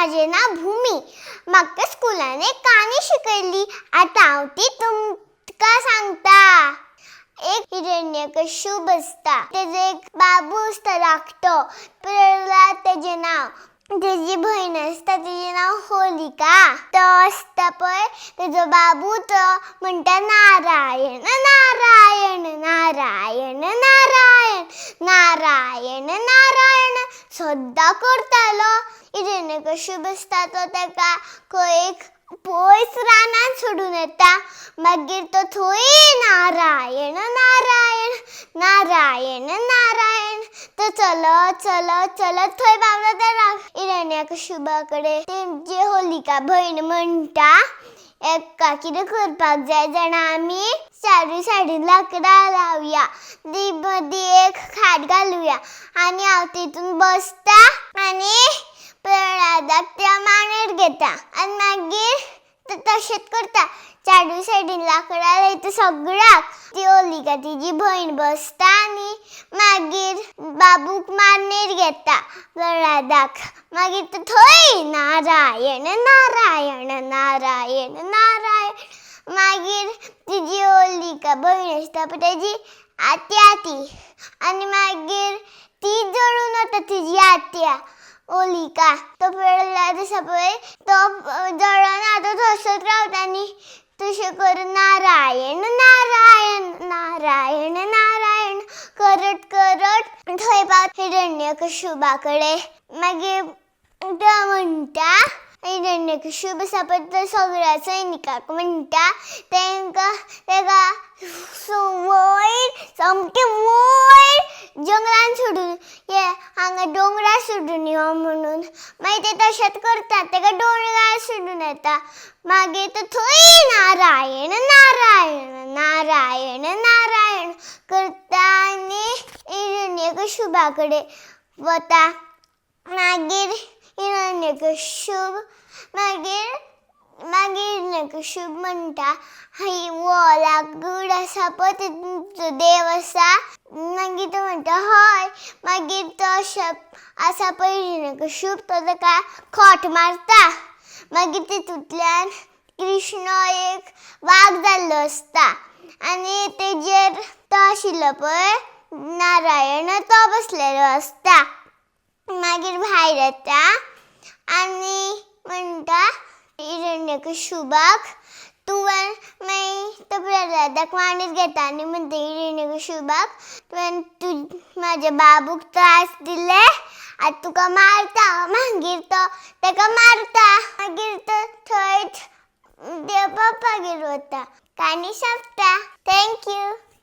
माझे नाव भूमी. म्हाका स्कुलान काणी शिकयली आतां हांव ती तुमकां सांगता. एक हिरण्यकश्यप बसता. तेजो एक बाबू असता धाकटो. प्रल्हाद तेजें नाव. तेजी भयण आसता तेजें नांव होलिका. तो आसता पळय. तेजो बाबू तो म्हणटा नारायण नारायण नारायण नारायण नारायण सद्दां करतालो. हिरण्यकश्यप आसता तो हो ताका खंय एक पयस रानान सोडून येता. मागीर तो थंय नारायण नारायण नारायण नारायण. तो चलत चलत चलत थंय पावलो त्या शुभा कडेन तेंची होलिका भयण म्हणटा एका कितें करपाक जाय. जाणा आमी चारू सायडीन लांकडां लावया. दी मदीं एक खाट घालुया. आनी हांव तितून बसता आनी प्रणादाक त्या मांडेर घेता. आनी मागीर तशेंच करता. चारू सायडीन लांकडां लायता सगळ्याक. ती ओलिका तिजी भयण बसता आनी मागीर बाबूक मानेर घेता. प्रणादाक मागीर थंय नारायण नारायण नारायण नारायण. मागीर तिजी होलिका भयण आसता पळय तेजी आत्या ती. आनी मागीर ती जळून वता तिजी आत्या. ओलिका तो प्रल्हाद आसा पळय तो जळून आतां थंयसर रावता आनी तशें करून नारायण नारायण नारायण नारायण. करत करत थंय पावत हिरण्य कशुबा कडेन मागीर तो म्हणटा हिरण्यकश्यप आसा पळय सगळ्या सैनिकाक म्हणटा तांकां ताका वयर सामकें वयर जंगलान सोडून हे हांगा दोंगरार सोडून यो हो म्हणून. मागीर ते तशेंच करतात ताका डोंगरार सोडून येता मागीर तो थंय नारायण नारायण नारायण नारायण करता आनी शुभा कडेन वता मागीर हिरण्यकश्यप मागीर मागीर हिरण्यकश्यप म्हणटा हय वो गूड आसा पळय तितून देव आसा मागीर तो म्हणटा हय मागीर तो शब आसा पळय हिरण्यकश्यप तो ताका खोट मारता. मागीर तितूंतल्यान कृष्ण एक वाघ जाल्लो आसता आनी तेजेर तो आशिल्लो पळय नारायण तो बसलेलो आसता मागीर भायर येता आनी म्हणटा हिरण्यकश्यपाक तुवें मागीर तो प्रल्हादाक मांडयेर घेता आनी म्हणटा हिरण्यकश्यपाक तुवें तु म्हाज्या बाबूक त्रास दिले आतां तुका मारता मागीर तो ताका मारता मागीर तो थंयच देव बापागेर वता. काणी सोंपता थँक्यू